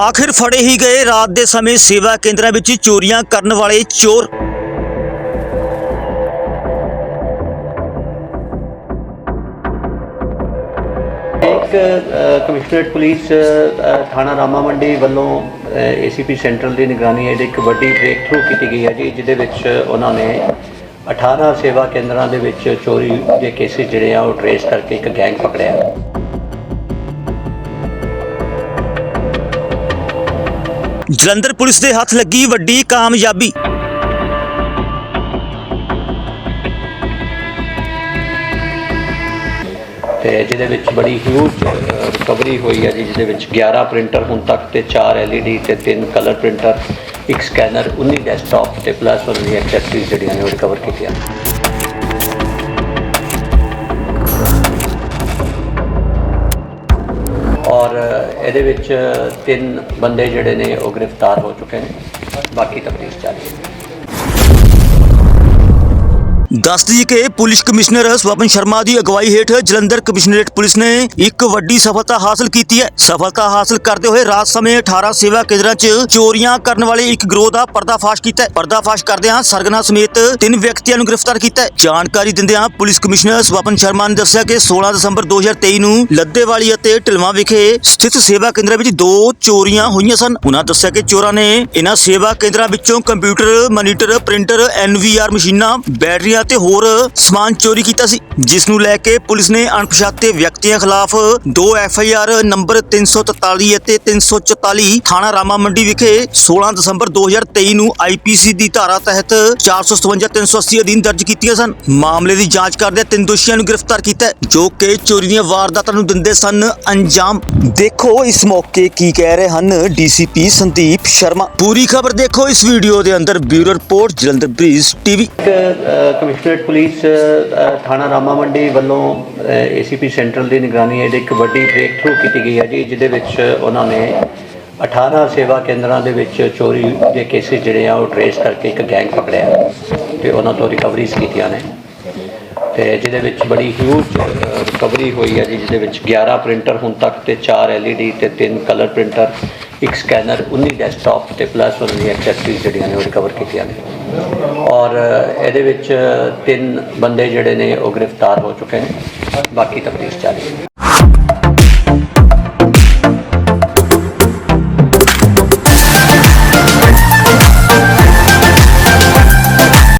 ਆਖਿਰ ਫੜੇ ਹੀ ਗਏ ਰਾਤ ਦੇ ਸਮੇਂ ਸੇਵਾ ਕੇਂਦਰਾਂ ਵਿੱਚ ਚੋਰੀਆਂ ਕਰਨ ਵਾਲੇ ਚੋਰ। ਇੱਕ ਕਮਿਸ਼ਨਰੇਟ ਪੁਲਿਸ ਥਾਣਾ ਰਾਮਾ ਮੰਡੀ ਵੱਲੋਂ ਏਸੀਪੀ ਸੈਂਟਰਲ ਦੀ ਨਿਗਰਾਨੀ ਹੇਠ ਇੱਕ ਵੱਡੀ ਬ੍ਰੇਕ ਥਰੂ ਕੀਤੀ ਗਈ ਹੈ ਜੀ, ਜਿਹਦੇ ਵਿੱਚ ਉਹਨਾਂ ਨੇ 18 ਸੇਵਾ ਕੇਂਦਰਾਂ ਦੇ ਵਿੱਚ ਚੋਰੀ ਦੇ ਕੇਸਿਸ ਜਿਹੜੇ ਆ ਉਹ ਟਰੇਸ ਕਰਕੇ ਇੱਕ ਗੈਂਗ ਪਕੜਿਆ। ਜਲੰਧਰ ਪੁਲਿਸ ਦੇ ਹੱਥ ਲੱਗੀ ਵੱਡੀ ਕਾਮਯਾਬੀ। ਤੇ ਜਿਹਦੇ ਵਿੱਚ ਬੜੀ ਹਿਊਜ ਰਿਕਵਰੀ ਹੋਈ ਹੈ ਜੀ, ਜਿਹਦੇ ਵਿੱਚ 11 ਪ੍ਰਿੰਟਰ ਹੁਣ ਤੱਕ ਤੇ 4 LED ਤੇ 3 ਕਲਰ ਪ੍ਰਿੰਟਰ ਇੱਕ ਸਕੈਨਰ 19 ਡੈਸਕਟਾਪ ਤੇ ਪਲੱਸ ਉਹਨਾਂ ਦੀ ਐਕਸੈਸਰੀਜ਼ ਜਿਹੜੀਆਂ ਨੇ ਉਹ ਰਿਕਵਰ ਕੀਤੀਆਂ। ਔਰ ਇਹਦੇ ਵਿੱਚ ਤਿੰਨ ਬੰਦੇ ਜਿਹੜੇ ਨੇ ਉਹ ਗ੍ਰਿਫਤਾਰ ਹੋ ਚੁੱਕੇ ਨੇ। ਬਾਕੀ ਤਫਤੀਸ਼ ਜਾਰੀ ਹੈ। ਦੱਸ ਦਈਏ ਕਿ ਪੁਲਿਸ ਕਮਿਸ਼ਨਰ ਸਵਪਨ ਸ਼ਰਮਾ ਦੀ ਅਗਵਾਈ ਹੇਠ ਜਲੰਧਰ ਕਮਿਸ਼ਨਰੇਟ ਪੁਲਿਸ ਨੇ ਇੱਕ ਵੱਡੀ ਸਫਲਤਾ ਹਾਸਲ ਕੀਤੀ ਹੈ। ਸਫਲਤਾ ਹਾਸਲ ਕਰਦੇ ਹੋਏ ਰਾਤ ਸਮੇਂ 18 ਸੇਵਾ ਕੇਂਦਰਾਂ 'ਚ ਚੋਰੀਆਂ ਕਰਨ ਵਾਲੇ ਇੱਕ ਗਰੋਹ ਦਾ ਪਰਦਾਫਾਸ਼ ਕੀਤਾ ਹੈ। ਪਰਦਾਫਾਸ਼ ਕਰਦਿਆਂ ਸਰਗਨਾ ਸਮੇਤ ਤਿੰਨ ਵਿਅਕਤੀਆਂ ਨੂੰ ਗ੍ਰਿਫਤਾਰ ਕੀਤਾ ਹੈ। ਜਾਣਕਾਰੀ ਦਿੰਦਿਆਂ ਪੁਲਿਸ ਕਮਿਸ਼ਨਰ ਸਵਪਨ ਸ਼ਰਮਾ ਨੇ ਦੱਸਿਆ ਕਿ 16 ਦਸੰਬਰ 2023 ਨੂੰ ਲੱਦੇਵਾਲੀ ਅਤੇ ਢਿਲਵਾਂ ਵਿਖੇ ਸਥਿਤ ਸੇਵਾ ਕੇਂਦਰਾਂ ਵਿੱਚ ਦੋ ਚੋਰੀਆਂ ਹੋਈਆਂ ਸਨ। ਉਹਨਾਂ ਦੱਸਿਆ ਕਿ ਚੋਰਾਂ ਨੇ ਇਹਨਾਂ ਸੇਵਾ ਕੇਂਦਰਾਂ ਵਿੱਚੋਂ ਕੰਪਿਊਟਰ, ਮਨੀਟਰ, ਪ੍ਰਿੰਟਰ, ਐਨਵੀਆਰ ਮਸ਼ੀਨਾਂ, ਬੈਟਰੀਆਂ ਤੇ ਹੋਰ ਸਮਾਨ ਚੋਰੀ ਕੀਤਾ ਸੀ ਜਿਸ ਨੂੰ ਲੈ ਕੇ ਪੁਲਿਸ ਨੇ ਅਣਪਛਾਤੇ ਵਿਅਕਤੀਆਂ ਖਿਲਾਫ ਦੋ ਐਫ ਆਈ ਆਰ ਨੰਬਰ 343 ਅਤੇ 344 ਥਾਣਾ ਰਾਮਾ ਮੰਡੀ ਵਿਖੇ 16 ਦਸੰਬਰ 2023 ਨੂੰ ਆਈਪੀਸੀ ਦੀ ਧਾਰਾ ਤਹਿਤ 457 380 ਅਧੀਨ ਦਰਜ ਕੀਤੀਆਂ ਸਨ। ਮਾਮਲੇ ਦੀ ਜਾਂਚ ਕਰਦੇ ਤਿੰਨ ਦੋਸ਼ੀਆਂ ਨੂੰ ਗ੍ਰਿਫਤਾਰ ਕੀਤਾ ਜੋ ਕਿ ਚੋਰੀ ਦੀਆਂ ਵਾਰਦਾਤਾਂ ਨੂੰ ਦਿੰਦੇ ਸਨ। ਅੰਜਾਮ। ਦੇਖੋ ਇਸ ਮੌਕੇ ਕੀ ਕਹਿ ਰਹੇ ਹਨ ਡੀਸੀਪੀ ਸੰਦੀਪ ਸ਼ਰਮਾ। ਪੂਰੀ ਖਬਰ ਦੇਖੋ ਇਸ ਵੀਡੀਓ ਦੇ ਅੰਦਰ, bureau report, Jalandhar Brij TV. ਇੱਕ ਕਮਿਸ਼ਨਰੇਟ ਪੁਲਿਸ ਥਾਣਾ ਰਾਮਾ ਮੰਡੀ ਵੱਲੋਂ ਏਸੀਪੀ ਸੈਂਟਰਲ ਦੀ ਨਿਗਰਾਨੀ ਹੇਠ ਇੱਕ ਵੱਡੀ ਬ੍ਰੇਕ ਥਰੂ ਕੀਤੀ ਗਈ ਹੈ ਜੀ, ਜਿਹਦੇ ਵਿੱਚ ਉਹਨਾਂ ਨੇ 18 ਸੇਵਾ ਕੇਂਦਰਾਂ ਦੇ ਵਿੱਚ ਚੋਰੀ ਦੇ ਕੇਸਿਸ ਜਿਹੜੇ ਆ ਉਹ ਟਰੇਸ ਕਰਕੇ ਇੱਕ ਗੈਂਗ ਪਕੜਿਆ ਤੇ ਉਹਨਾਂ ਤੋਂ ਰਿਕਵਰੀਜ਼ ਕੀਤੀਆਂ ਨੇ। ਤੇ ਜਿਹਦੇ ਵਿੱਚ ਬੜੀ ਹਿਊਜ ਰਿਕਵਰੀ ਹੋਈ ਹੈ ਜੀ, ਜਿਹਦੇ ਵਿੱਚ 11 ਪ੍ਰਿੰਟਰ ਹੁਣ ਤੱਕ ਤੇ 4 LED ਤੇ 3 ਕਲਰ ਪ੍ਰਿੰਟਰ ਇੱਕ ਸਕੈਨਰ 19 ਡੈਸਕਟਾਪ ਤੇ ਪਲੱਸ ਉਹਨਾਂ ਦੀਆਂ ਐਕਸੈਸਰੀਜ਼ ਜਿਹੜੀਆਂ ਨੇ ਉਹ ਰਿਕਵਰ ਕੀਤੀਆਂ ਨੇ। ਔਰ ਇਹਦੇ ਵਿੱਚ ਤਿੰਨ ਬੰਦੇ ਜਿਹੜੇ ਨੇ ਉਹ ਗ੍ਰਿਫਤਾਰ ਹੋ ਚੁੱਕੇ ਨੇ। ਬਾਕੀ ਤਫਤੀਸ਼ ਜਾਰੀ ਹੈ।